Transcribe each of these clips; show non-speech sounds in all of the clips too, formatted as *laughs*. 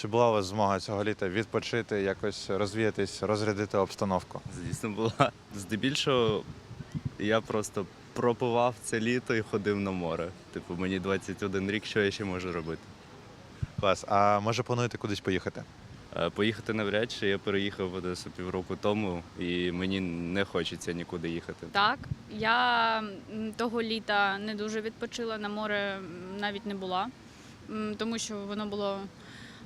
Чи була у вас змога цього літа відпочити, якось розвіятись, розрядити обстановку? Звісно, була. Здебільшого я просто пропивав це літо і ходив на море. Типу, мені 21 рік, що я ще можу робити? Клас. А може плануєте кудись поїхати? Е, Поїхати навряд чи я переїхав в Одесу півроку тому, і мені не хочеться нікуди їхати. Так, я м, того літа не дуже відпочила на море, м, навіть не була, М, тому що воно було.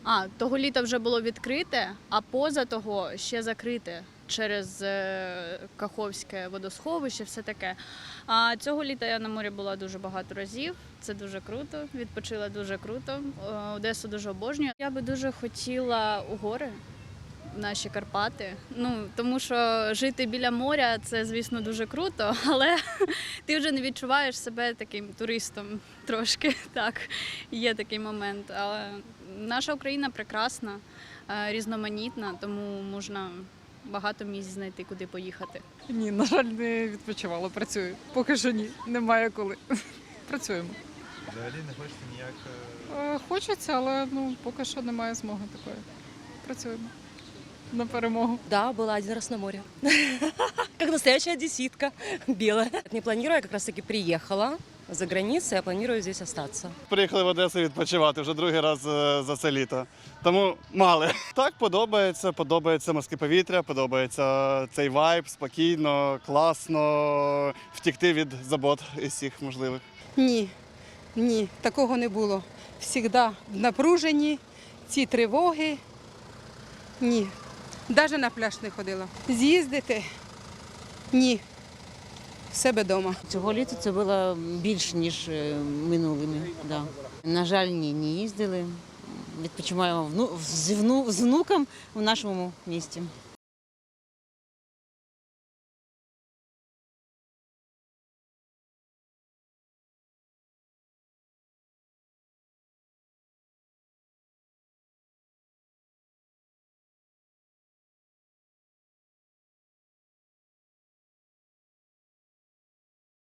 А, того літа вже було відкрите, а поза того ще закрите через е, Каховське водосховище, все таке. А цього літа я на морі була дуже багато разів. Це дуже круто. Відпочила дуже круто. Е, Одесу дуже обожнюю. Я би дуже хотіла у гори наші Карпати. Ну тому що жити біля моря це, звісно, дуже круто, *laughs* але ти вже не відчуваєш себе таким туристом трошки. *laughs* Так, є такий момент. Але наша Україна прекрасна, е, різноманітна, тому можна багато місць знайти, куди поїхати. Ні, на жаль, не відпочивала, працюю. Поки що ні, немає коли. *laughs* Працюємо. Взагалі не хочете ніяк. Е, Хочеться, але ну поки що немає змоги такої. Працюємо на перемогу. Да, была один раз на море. *laughs* Как настоящая одесситка, белая. Не планирую, я как раз таки приехала за границей, я планирую здесь остаться. Приїхали в Одесу відпочивати вже другий раз е, за це літо. Тому мали. *laughs* Так, подобається, подобається морське повітря, подобається цей вайб, спокійно, класно, втікти від забот із всіх можливих. Ні, ні, такого не було. Всігда напружені, ці тривоги. Ні. Навіть на пляж не ходила. З'їздити? Ні. В себе вдома. Цього літа це було більше, ніж е, минулими. Да. На жаль, ні, не їздили. Відпочиваємо з внуком в нашому місті.